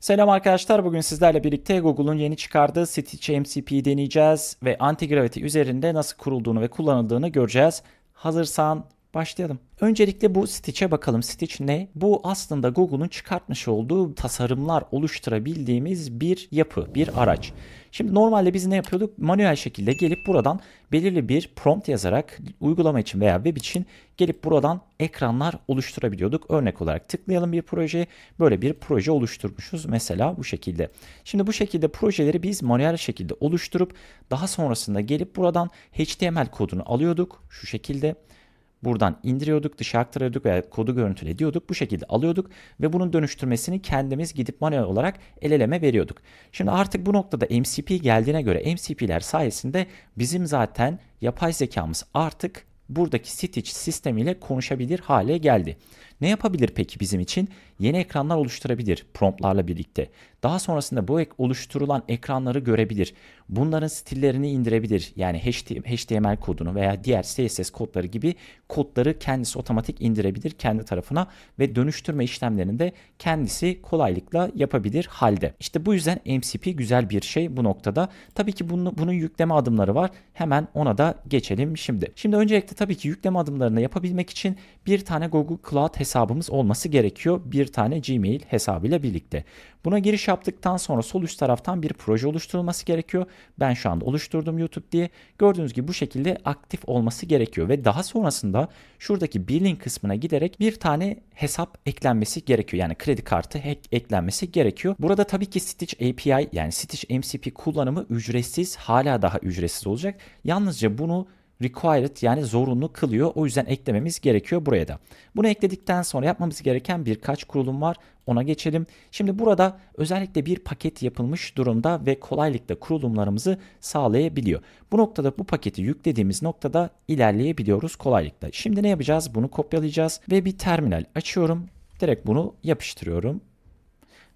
Selam arkadaşlar. Bugün sizlerle birlikte Google'un yeni çıkardığı Stitch MCP'yi deneyeceğiz ve anti-gravity üzerinde nasıl kurulduğunu ve kullanıldığını göreceğiz. Hazırsan başlayalım. Öncelikle bu Stitch'e bakalım. Stitch ne? Bu aslında Google'un çıkartmış olduğu tasarımlar oluşturabildiğimiz bir yapı, bir araç. Şimdi normalde biz ne yapıyorduk? Manuel şekilde gelip buradan belirli bir prompt yazarak uygulama için veya web için gelip buradan ekranlar oluşturabiliyorduk. Örnek olarak tıklayalım bir projeye. Böyle bir proje oluşturmuşuz. Mesela bu şekilde. Şimdi bu şekilde projeleri biz manuel şekilde oluşturup daha sonrasında gelip buradan HTML kodunu alıyorduk. Şu şekilde. Buradan indiriyorduk, dışa aktarıyorduk veya kodu görüntülü ediyorduk. Bu şekilde alıyorduk ve bunun dönüştürmesini kendimiz gidip manuel olarak el eleme veriyorduk. Şimdi artık bu noktada MCP geldiğine göre MCP'ler sayesinde bizim zaten yapay zekamız artık buradaki Stitch sistemiyle konuşabilir hale geldi. Ne yapabilir peki bizim için? Yeni ekranlar oluşturabilir promptlarla birlikte. Daha sonrasında bu ek oluşturulan ekranları görebilir. Bunların stillerini indirebilir. Yani HTML kodunu veya diğer CSS kodları gibi kodları kendisi otomatik indirebilir kendi tarafına ve dönüştürme işlemlerini de kendisi kolaylıkla yapabilir halde. İşte bu yüzden MCP güzel bir şey bu noktada. Tabii ki bunu, bunun yükleme adımları var. Hemen ona da geçelim şimdi. Şimdi öncelikle tabii ki yükleme adımlarını yapabilmek için bir tane Google Cloud hesabımız olması gerekiyor. Bir tane Gmail hesabıyla birlikte. Buna giriş yaptıktan sonra sol üst taraftan bir proje oluşturulması gerekiyor. Ben şu anda oluşturdum YouTube diye. Gördüğünüz gibi bu şekilde aktif olması gerekiyor ve daha sonrasında şuradaki billing kısmına giderek bir tane hesap eklenmesi gerekiyor. Yani kredi kartı ek eklenmesi gerekiyor. Burada tabii ki Stitch API yani Stitch MCP kullanımı ücretsiz hala daha ücretsiz olacak. Yalnızca bunu required yani zorunlu kılıyor. O yüzden eklememiz gerekiyor buraya da. Bunu ekledikten sonra yapmamız gereken birkaç kurulum var. Ona geçelim. Şimdi burada özellikle bir paket yapılmış durumda ve kolaylıkla kurulumlarımızı sağlayabiliyor. Bu noktada bu paketi yüklediğimiz noktada ilerleyebiliyoruz kolaylıkla. Şimdi ne yapacağız? Bunu kopyalayacağız ve bir terminal açıyorum. Direkt bunu yapıştırıyorum.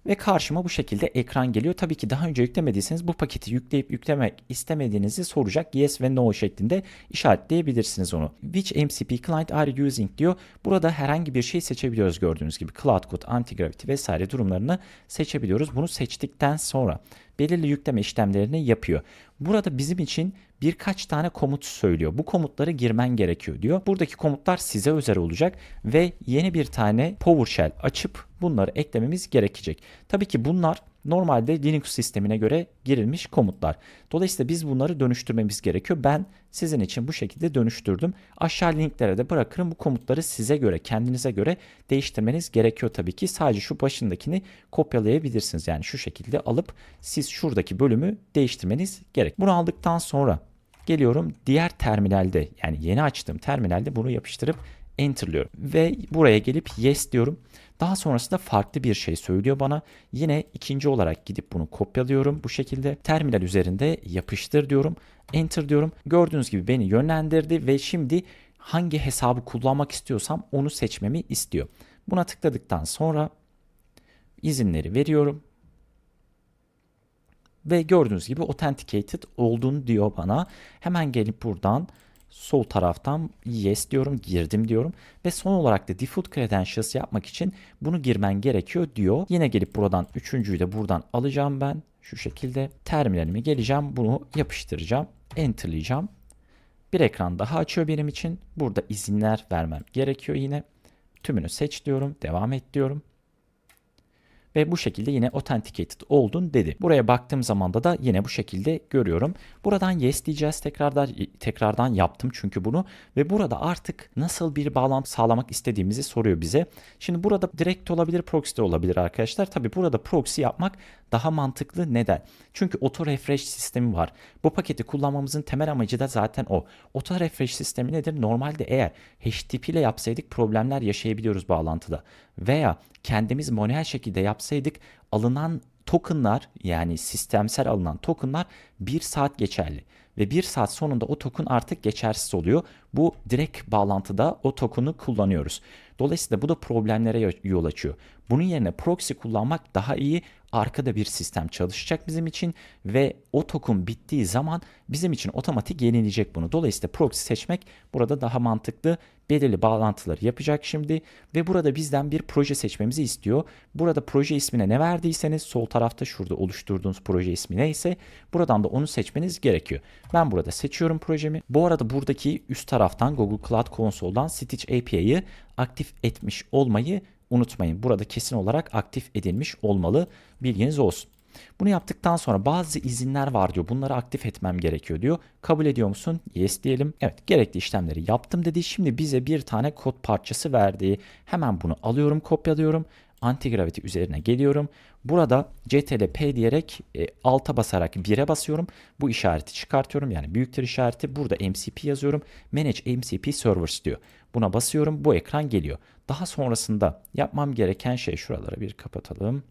Ve karşıma bu şekilde ekran geliyor. Tabii ki daha önce yüklemediyseniz bu paketi yükleyip yüklemek istemediğinizi soracak. Yes ve no şeklinde işaretleyebilirsiniz onu. Which MCP client are you using diyor. Burada herhangi bir şey seçebiliyoruz gördüğünüz gibi. Cloud Code, Anti-Gravity vesaire durumlarını seçebiliyoruz. Bunu seçtikten sonra belirli yükleme işlemlerini yapıyor. Burada bizim için birkaç tane komut söylüyor. Bu komutları girmen gerekiyor diyor. Buradaki komutlar size özel olacak ve yeni bir tane PowerShell açıp bunları eklememiz gerekecek. Tabii ki bunlar normalde Linux sistemine göre girilmiş komutlar. Dolayısıyla biz bunları dönüştürmemiz gerekiyor. Ben sizin için bu şekilde dönüştürdüm. Aşağı linklere de bırakırım. Bu komutları size göre, kendinize göre değiştirmeniz gerekiyor tabii ki. Sadece şu başındakini kopyalayabilirsiniz. Yani şu şekilde alıp siz şuradaki bölümü değiştirmeniz gerek. Bunu aldıktan sonra geliyorum diğer terminalde yani yeni açtığım terminalde bunu yapıştırıp enterlıyorum. Ve buraya gelip yes diyorum. Daha sonrasında farklı bir şey söylüyor bana. Yine ikinci olarak gidip bunu kopyalıyorum bu şekilde. Terminal üzerinde yapıştır diyorum. Enter diyorum. Gördüğünüz gibi beni yönlendirdi ve şimdi hangi hesabı kullanmak istiyorsam onu seçmemi istiyor. Buna tıkladıktan sonra izinleri veriyorum. Ve gördüğünüz gibi authenticated olduğunu diyor bana. Hemen gelip buradan sol taraftan yes diyorum, girdim diyorum ve son olarak da default credentials yapmak için bunu girmen gerekiyor diyor. Yine gelip buradan üçüncüyü de buradan alacağım ben şu şekilde terminalime geleceğim bunu yapıştıracağım enterlayacağım. Bir ekran daha açıyor benim için. Burada izinler vermem gerekiyor yine. Tümünü seç diyorum, devam et diyorum ve bu şekilde yine authenticated oldun dedi. Buraya baktığım zaman da yine bu şekilde görüyorum. Buradan yes diyeceğiz tekrardan tekrardan yaptım çünkü bunu ve burada artık nasıl bir bağlantı sağlamak istediğimizi soruyor bize. Şimdi burada direkt olabilir, proxy de olabilir arkadaşlar. Tabi burada proxy yapmak daha mantıklı. Neden? Çünkü auto refresh sistemi var. Bu paketi kullanmamızın temel amacı da zaten o. Auto refresh sistemi nedir? Normalde eğer HTTP ile yapsaydık problemler yaşayabiliyoruz bağlantıda. Veya kendimiz manuel şekilde yapsaydık alınan tokenlar yani sistemsel alınan tokenlar bir saat geçerli ve bir saat sonunda o token artık geçersiz oluyor. Bu direkt bağlantıda o token'ı kullanıyoruz. Dolayısıyla bu da problemlere yo- yol açıyor. Bunun yerine proxy kullanmak daha iyi. Arkada bir sistem çalışacak bizim için ve o token bittiği zaman bizim için otomatik yenileyecek bunu. Dolayısıyla proxy seçmek burada daha mantıklı. Belirli bağlantıları yapacak şimdi ve burada bizden bir proje seçmemizi istiyor. Burada proje ismine ne verdiyseniz sol tarafta şurada oluşturduğunuz proje ismi neyse buradan da onu seçmeniz gerekiyor. Ben burada seçiyorum projemi. Bu arada buradaki üst taraftan Google Cloud Console'dan Stitch API'yi aktif etmiş olmayı unutmayın. Burada kesin olarak aktif edilmiş olmalı. Bilginiz olsun. Bunu yaptıktan sonra bazı izinler var diyor. Bunları aktif etmem gerekiyor diyor. Kabul ediyor musun? Yes diyelim. Evet gerekli işlemleri yaptım dedi. Şimdi bize bir tane kod parçası verdi. Hemen bunu alıyorum kopyalıyorum. Antigravity üzerine geliyorum. Burada CTRL-P diyerek e, alta basarak 1'e basıyorum. Bu işareti çıkartıyorum. Yani büyüktür işareti. Burada MCP yazıyorum. Manage MCP Servers diyor. Buna basıyorum. Bu ekran geliyor. Daha sonrasında yapmam gereken şey şuraları bir kapatalım.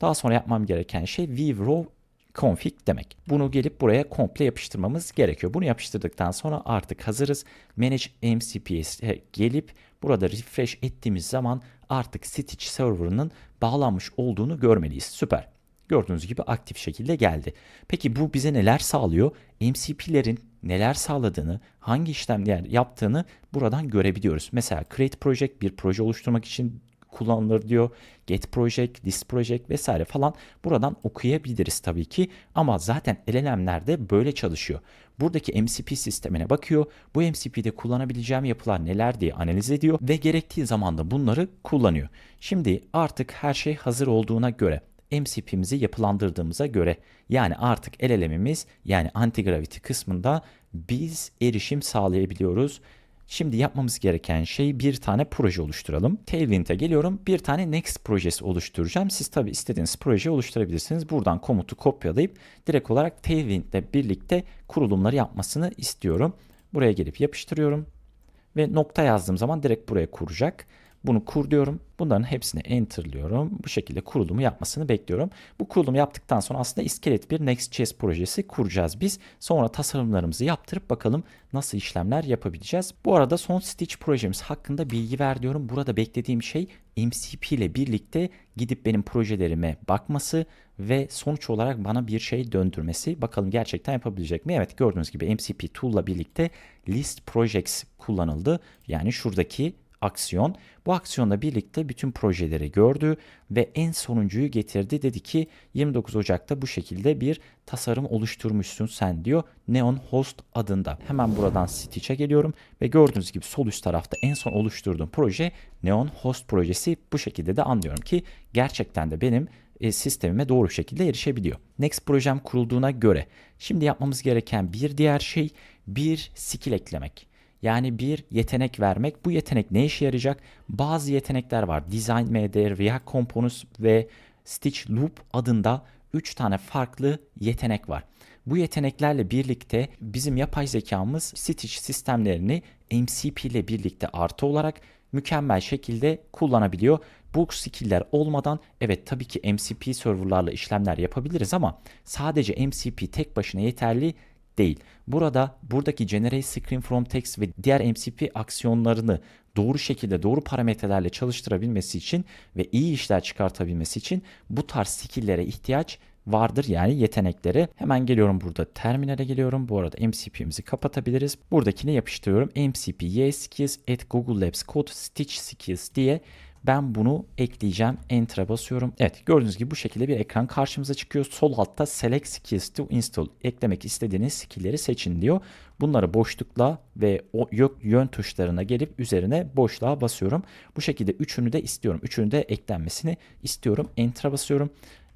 Daha sonra yapmam gereken şey vrow config demek. Bunu gelip buraya komple yapıştırmamız gerekiyor. Bunu yapıştırdıktan sonra artık hazırız. Manage MCP'ye gelip burada refresh ettiğimiz zaman artık Stitch server'ının bağlanmış olduğunu görmeliyiz. Süper. Gördüğünüz gibi aktif şekilde geldi. Peki bu bize neler sağlıyor? MCP'lerin neler sağladığını, hangi işlemler yaptığını buradan görebiliyoruz. Mesela create project bir proje oluşturmak için kullanılır diyor. Get project, list project vesaire falan buradan okuyabiliriz tabii ki. Ama zaten LLM'lerde böyle çalışıyor. Buradaki MCP sistemine bakıyor. Bu MCP'de kullanabileceğim yapılar neler diye analiz ediyor ve gerektiği zaman da bunları kullanıyor. Şimdi artık her şey hazır olduğuna göre MCP'mizi yapılandırdığımıza göre yani artık LLM'imiz yani anti-gravity kısmında biz erişim sağlayabiliyoruz. Şimdi yapmamız gereken şey bir tane proje oluşturalım. Tailwind'e geliyorum. Bir tane Next projesi oluşturacağım. Siz tabi istediğiniz proje oluşturabilirsiniz. Buradan komutu kopyalayıp direkt olarak Tailwind ile birlikte kurulumları yapmasını istiyorum. Buraya gelip yapıştırıyorum. Ve nokta yazdığım zaman direkt buraya kuracak. Bunu kur diyorum. Bunların hepsini enterlıyorum. Bu şekilde kurulumu yapmasını bekliyorum. Bu kurulumu yaptıktan sonra aslında iskelet bir Next.js projesi kuracağız biz. Sonra tasarımlarımızı yaptırıp bakalım nasıl işlemler yapabileceğiz. Bu arada son Stitch projemiz hakkında bilgi ver diyorum. Burada beklediğim şey MCP ile birlikte gidip benim projelerime bakması ve sonuç olarak bana bir şey döndürmesi. Bakalım gerçekten yapabilecek mi? Evet gördüğünüz gibi MCP tool ile birlikte list projects kullanıldı. Yani şuradaki aksiyon. Bu aksiyonla birlikte bütün projeleri gördü ve en sonuncuyu getirdi. Dedi ki 29 Ocak'ta bu şekilde bir tasarım oluşturmuşsun sen diyor. Neon Host adında. Hemen buradan Stitch'e geliyorum ve gördüğünüz gibi sol üst tarafta en son oluşturduğum proje Neon Host projesi. Bu şekilde de anlıyorum ki gerçekten de benim e, sistemime doğru şekilde erişebiliyor. Next projem kurulduğuna göre şimdi yapmamız gereken bir diğer şey bir skill eklemek. Yani bir yetenek vermek. Bu yetenek ne işe yarayacak? Bazı yetenekler var. Design MD, React Components ve Stitch Loop adında 3 tane farklı yetenek var. Bu yeteneklerle birlikte bizim yapay zekamız Stitch sistemlerini MCP ile birlikte artı olarak mükemmel şekilde kullanabiliyor. Bu skill'ler olmadan evet tabii ki MCP serverlarla işlemler yapabiliriz ama sadece MCP tek başına yeterli değil. Burada buradaki generate screen from text ve diğer MCP aksiyonlarını doğru şekilde doğru parametrelerle çalıştırabilmesi için ve iyi işler çıkartabilmesi için bu tarz skill'lere ihtiyaç vardır yani yetenekleri. Hemen geliyorum burada terminale geliyorum. Bu arada MCP'mizi kapatabiliriz. Buradakini yapıştırıyorum. MCP y skills at Google Labs code stitch skills diye ben bunu ekleyeceğim. Enter'a basıyorum. Evet gördüğünüz gibi bu şekilde bir ekran karşımıza çıkıyor. Sol altta select skills to install eklemek istediğiniz skill'leri seçin diyor. Bunları boşlukla ve o yön tuşlarına gelip üzerine boşluğa basıyorum. Bu şekilde üçünü de istiyorum. Üçünü de eklenmesini istiyorum. Enter'a basıyorum.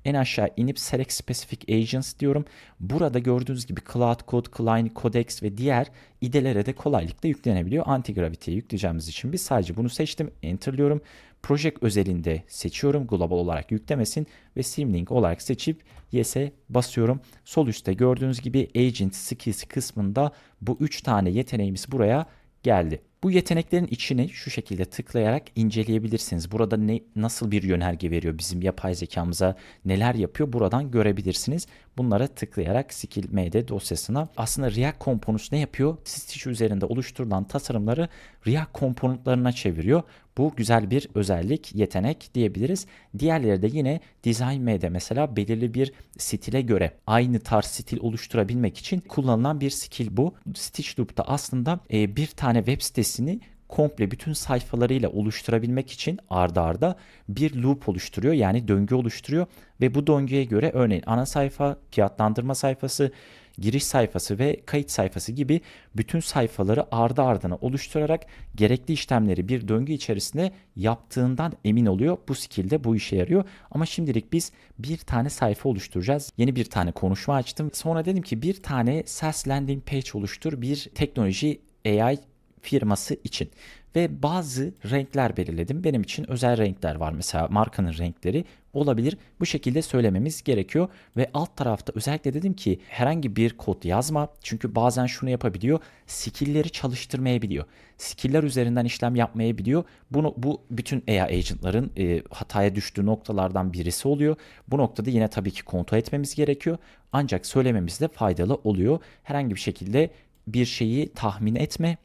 En aşağı inip Select Specific Agents diyorum. Burada gördüğünüz gibi Cloud Code, Klein, Codex ve diğer IDE'lere de kolaylıkla yüklenebiliyor. Anti-Gravity'ye yükleyeceğimiz için biz sadece bunu seçtim. Enter'lıyorum. Project özelinde seçiyorum. Global olarak yüklemesin ve Simlink olarak seçip Yes'e basıyorum. Sol üstte gördüğünüz gibi Agent Skills kısmında bu 3 tane yeteneğimiz buraya geldi. Bu yeteneklerin içini şu şekilde tıklayarak inceleyebilirsiniz. Burada ne, nasıl bir yönerge veriyor bizim yapay zekamıza, neler yapıyor buradan görebilirsiniz. Bunlara tıklayarak Skill MD dosyasına aslında React Components ne yapıyor? Stitch üzerinde oluşturulan tasarımları React komponentlarına çeviriyor. Bu güzel bir özellik, yetenek diyebiliriz. Diğerleri de yine Design M'de mesela belirli bir stile göre aynı tarz stil oluşturabilmek için kullanılan bir skill bu. Stitch Loop'ta aslında e, bir tane web sitesini komple bütün sayfalarıyla oluşturabilmek için ardarda arda bir loop oluşturuyor. Yani döngü oluşturuyor ve bu döngüye göre örneğin ana sayfa, fiyatlandırma sayfası, giriş sayfası ve kayıt sayfası gibi bütün sayfaları ardı ardına oluşturarak gerekli işlemleri bir döngü içerisinde yaptığından emin oluyor. Bu skillde bu işe yarıyor. Ama şimdilik biz bir tane sayfa oluşturacağız. Yeni bir tane konuşma açtım. Sonra dedim ki bir tane SaaS landing page oluştur bir teknoloji AI firması için ve bazı renkler belirledim. Benim için özel renkler var. Mesela markanın renkleri olabilir. Bu şekilde söylememiz gerekiyor ve alt tarafta özellikle dedim ki herhangi bir kod yazma. Çünkü bazen şunu yapabiliyor. Skill'leri çalıştırmayabiliyor. Skill'ler üzerinden işlem yapmayabiliyor. Bunu bu bütün AI agent'ların e, hataya düştüğü noktalardan birisi oluyor. Bu noktada yine tabii ki kontrol etmemiz gerekiyor. Ancak söylememiz de faydalı oluyor. Herhangi bir şekilde bir şeyi tahmin etme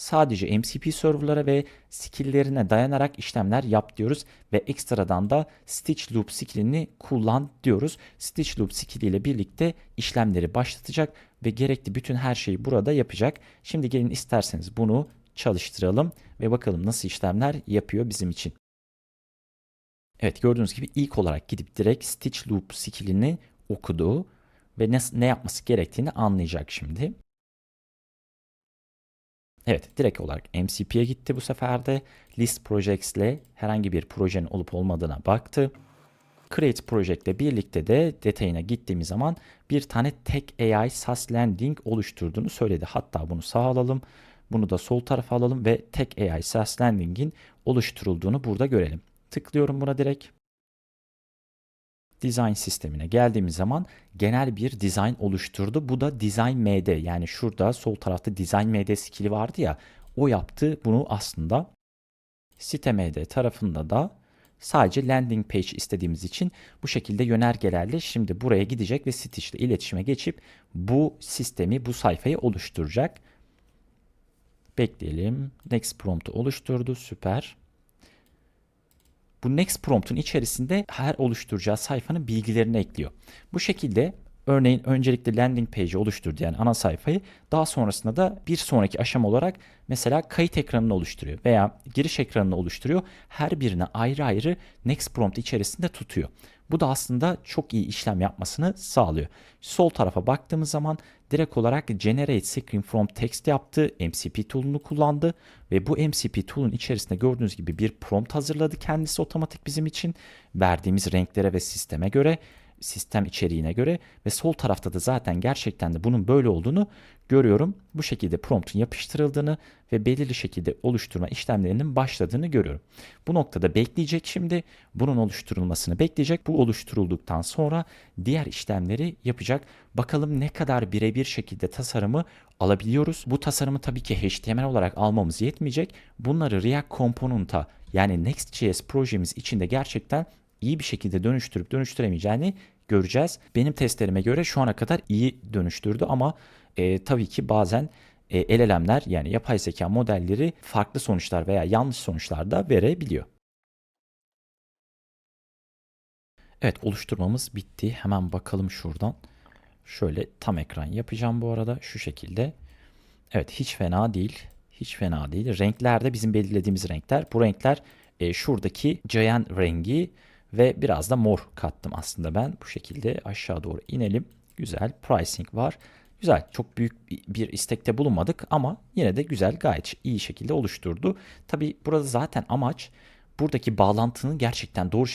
sadece MCP serverlara ve skill'lerine dayanarak işlemler yap diyoruz ve ekstradan da Stitch Loop skill'ini kullan diyoruz. Stitch Loop skill ile birlikte işlemleri başlatacak ve gerekli bütün her şeyi burada yapacak. Şimdi gelin isterseniz bunu çalıştıralım ve bakalım nasıl işlemler yapıyor bizim için. Evet gördüğünüz gibi ilk olarak gidip direkt Stitch Loop skill'ini okudu ve ne, ne yapması gerektiğini anlayacak şimdi. Evet direkt olarak MCP'ye gitti bu sefer de. List Projects ile herhangi bir projenin olup olmadığına baktı. Create Project ile birlikte de detayına gittiğimiz zaman bir tane tek AI SaaS Landing oluşturduğunu söyledi. Hatta bunu sağ alalım. Bunu da sol tarafa alalım ve tek AI SaaS Landing'in oluşturulduğunu burada görelim. Tıklıyorum buna direkt design sistemine geldiğimiz zaman genel bir design oluşturdu. Bu da design MD yani şurada sol tarafta design MD skill'i vardı ya o yaptı bunu aslında site MD tarafında da sadece landing page istediğimiz için bu şekilde yönergelerle şimdi buraya gidecek ve Stitch ile iletişime geçip bu sistemi bu sayfayı oluşturacak. Bekleyelim. Next prompt'u oluşturdu. Süper. Bu next prompt'un içerisinde her oluşturacağı sayfanın bilgilerini ekliyor. Bu şekilde örneğin öncelikle landing page oluşturdu yani ana sayfayı daha sonrasında da bir sonraki aşama olarak mesela kayıt ekranını oluşturuyor veya giriş ekranını oluşturuyor. Her birine ayrı ayrı next prompt içerisinde tutuyor. Bu da aslında çok iyi işlem yapmasını sağlıyor. Sol tarafa baktığımız zaman direkt olarak Generate Screen from Text yaptı. MCP tool'unu kullandı ve bu MCP tool'un içerisinde gördüğünüz gibi bir prompt hazırladı kendisi otomatik bizim için verdiğimiz renklere ve sisteme göre sistem içeriğine göre ve sol tarafta da zaten gerçekten de bunun böyle olduğunu görüyorum. Bu şekilde promptun yapıştırıldığını ve belirli şekilde oluşturma işlemlerinin başladığını görüyorum. Bu noktada bekleyecek şimdi. Bunun oluşturulmasını bekleyecek. Bu oluşturulduktan sonra diğer işlemleri yapacak. Bakalım ne kadar birebir şekilde tasarımı alabiliyoruz. Bu tasarımı tabii ki HTML olarak almamız yetmeyecek. Bunları React Component'a yani Next.js projemiz içinde gerçekten iyi bir şekilde dönüştürüp dönüştüremeyeceğini göreceğiz. Benim testlerime göre şu ana kadar iyi dönüştürdü ama e, tabii ki bazen e, LLM'ler yani yapay zeka modelleri farklı sonuçlar veya yanlış sonuçlar da verebiliyor. Evet oluşturmamız bitti. Hemen bakalım şuradan. Şöyle tam ekran yapacağım bu arada şu şekilde. Evet hiç fena değil. Hiç fena değil. Renkler de bizim belirlediğimiz renkler. Bu renkler e, şuradaki Giant rengi ve biraz da mor kattım aslında ben. Bu şekilde aşağı doğru inelim. Güzel pricing var. Güzel. Çok büyük bir istekte bulunmadık ama yine de güzel gayet iyi şekilde oluşturdu. Tabi burada zaten amaç buradaki bağlantının gerçekten doğru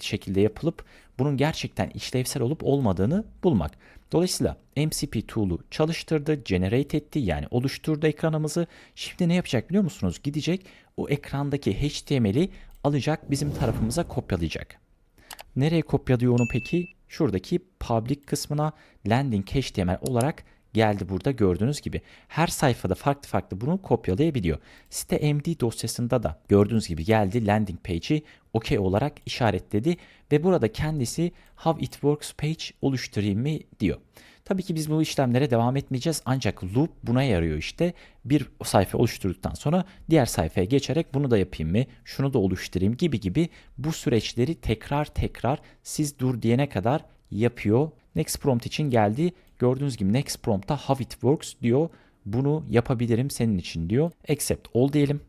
şekilde, yapılıp bunun gerçekten işlevsel olup olmadığını bulmak. Dolayısıyla MCP tool'u çalıştırdı, generate etti yani oluşturdu ekranımızı. Şimdi ne yapacak biliyor musunuz? Gidecek o ekrandaki HTML'i alacak bizim tarafımıza kopyalayacak. Nereye kopyalıyor onu peki? Şuradaki public kısmına landing HTML olarak geldi burada gördüğünüz gibi. Her sayfada farklı farklı bunu kopyalayabiliyor. Site MD dosyasında da gördüğünüz gibi geldi landing page'i OK olarak işaretledi ve burada kendisi how it works page oluşturayım mı diyor. Tabii ki biz bu işlemlere devam etmeyeceğiz ancak loop buna yarıyor işte. Bir sayfa oluşturduktan sonra diğer sayfaya geçerek bunu da yapayım mı, şunu da oluşturayım gibi gibi bu süreçleri tekrar tekrar siz dur diyene kadar yapıyor. Next prompt için geldi. Gördüğünüz gibi next prompt'ta how it works diyor. Bunu yapabilirim senin için diyor. Accept all diyelim.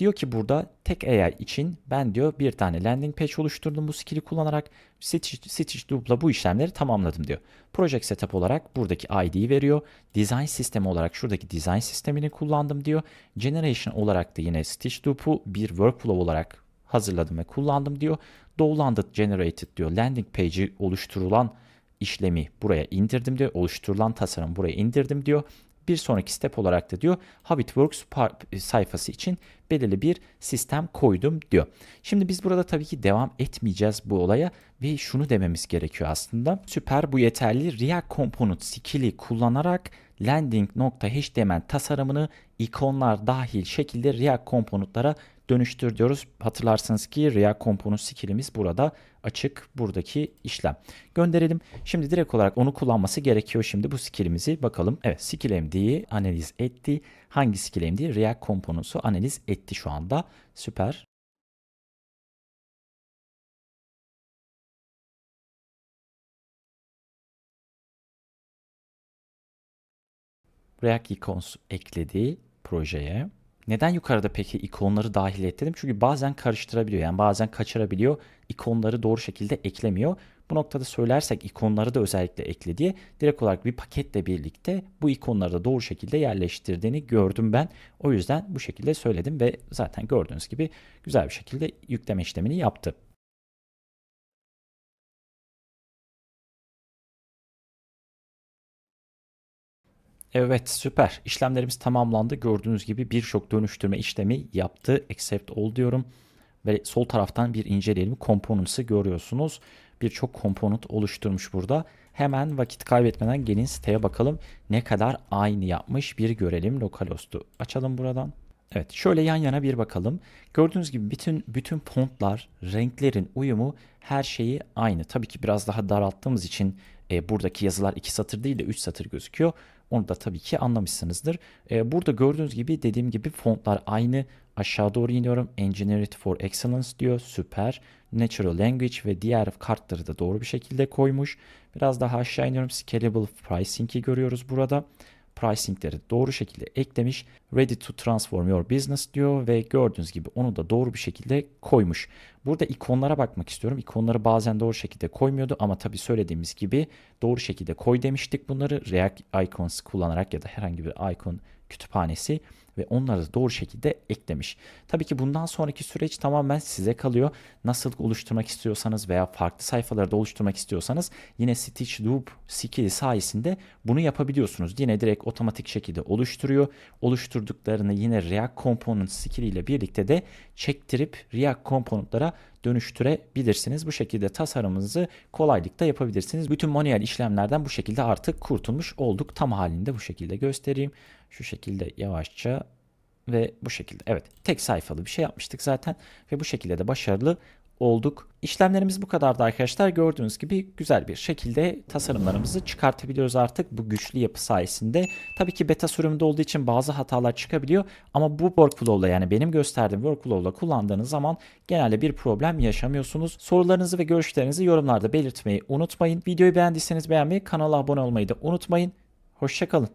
Diyor ki burada tek AI için ben diyor bir tane landing page oluşturdum bu skill'i kullanarak stitch, stitch loop'la bu işlemleri tamamladım diyor. Project setup olarak buradaki ID'yi veriyor. Design sistemi olarak şuradaki design sistemini kullandım diyor. Generation olarak da yine stitch loop'u bir workflow olarak hazırladım ve kullandım diyor. Downloaded generated diyor. Landing page'i oluşturulan işlemi buraya indirdim diyor. Oluşturulan tasarım buraya indirdim diyor. Bir sonraki step olarak da diyor How it works sayfası için belirli bir sistem koydum diyor. Şimdi biz burada tabii ki devam etmeyeceğiz bu olaya ve şunu dememiz gerekiyor aslında. Süper bu yeterli React Component skill'i kullanarak landing.html tasarımını ikonlar dahil şekilde React Component'lara dönüştür diyoruz. Hatırlarsınız ki React Component skillimiz burada açık buradaki işlem. Gönderelim. Şimdi direkt olarak onu kullanması gerekiyor şimdi bu skillimizi bakalım. Evet skill MD'yi analiz etti. Hangi skill MD? React Components'u analiz etti şu anda. Süper. React Icons ekledi projeye. Neden yukarıda peki ikonları dahil et dedim? Çünkü bazen karıştırabiliyor. Yani bazen kaçırabiliyor. İkonları doğru şekilde eklemiyor. Bu noktada söylersek ikonları da özellikle ekle diye direkt olarak bir paketle birlikte bu ikonları da doğru şekilde yerleştirdiğini gördüm ben. O yüzden bu şekilde söyledim ve zaten gördüğünüz gibi güzel bir şekilde yükleme işlemini yaptı. Evet süper. İşlemlerimiz tamamlandı. Gördüğünüz gibi birçok dönüştürme işlemi yaptı. Accept all diyorum. Ve sol taraftan bir inceleyelim. Components'ı görüyorsunuz. Birçok component oluşturmuş burada. Hemen vakit kaybetmeden gelin siteye bakalım. Ne kadar aynı yapmış bir görelim. Localhost'u açalım buradan. Evet şöyle yan yana bir bakalım. Gördüğünüz gibi bütün bütün fontlar, renklerin uyumu her şeyi aynı. Tabii ki biraz daha daralttığımız için e, buradaki yazılar iki satır değil de üç satır gözüküyor. Onu da tabii ki anlamışsınızdır. E, burada gördüğünüz gibi dediğim gibi fontlar aynı. Aşağı doğru iniyorum. Engineered for Excellence diyor. Süper. Natural Language ve diğer kartları da doğru bir şekilde koymuş. Biraz daha aşağı iniyorum. Scalable Pricing'i görüyoruz burada pricingleri doğru şekilde eklemiş. Ready to transform your business diyor ve gördüğünüz gibi onu da doğru bir şekilde koymuş. Burada ikonlara bakmak istiyorum. İkonları bazen doğru şekilde koymuyordu ama tabi söylediğimiz gibi doğru şekilde koy demiştik bunları. React Icons kullanarak ya da herhangi bir icon kütüphanesi ve onları doğru şekilde eklemiş. Tabii ki bundan sonraki süreç tamamen size kalıyor. Nasıl oluşturmak istiyorsanız veya farklı sayfalarda oluşturmak istiyorsanız yine Stitch Loop skill'i sayesinde bunu yapabiliyorsunuz. Yine direkt otomatik şekilde oluşturuyor. Oluşturduklarını yine React Component skill ile birlikte de çektirip React Component'lara dönüştürebilirsiniz. Bu şekilde tasarımınızı kolaylıkla yapabilirsiniz. Bütün manuel işlemlerden bu şekilde artık kurtulmuş olduk. Tam halinde bu şekilde göstereyim. Şu şekilde yavaşça ve bu şekilde. Evet tek sayfalı bir şey yapmıştık zaten ve bu şekilde de başarılı olduk. İşlemlerimiz bu kadardı arkadaşlar. Gördüğünüz gibi güzel bir şekilde tasarımlarımızı çıkartabiliyoruz artık bu güçlü yapı sayesinde. Tabii ki beta sürümünde olduğu için bazı hatalar çıkabiliyor ama bu workflow'la yani benim gösterdiğim workflow'la kullandığınız zaman genelde bir problem yaşamıyorsunuz. Sorularınızı ve görüşlerinizi yorumlarda belirtmeyi unutmayın. Videoyu beğendiyseniz beğenmeyi, kanala abone olmayı da unutmayın. Hoşçakalın.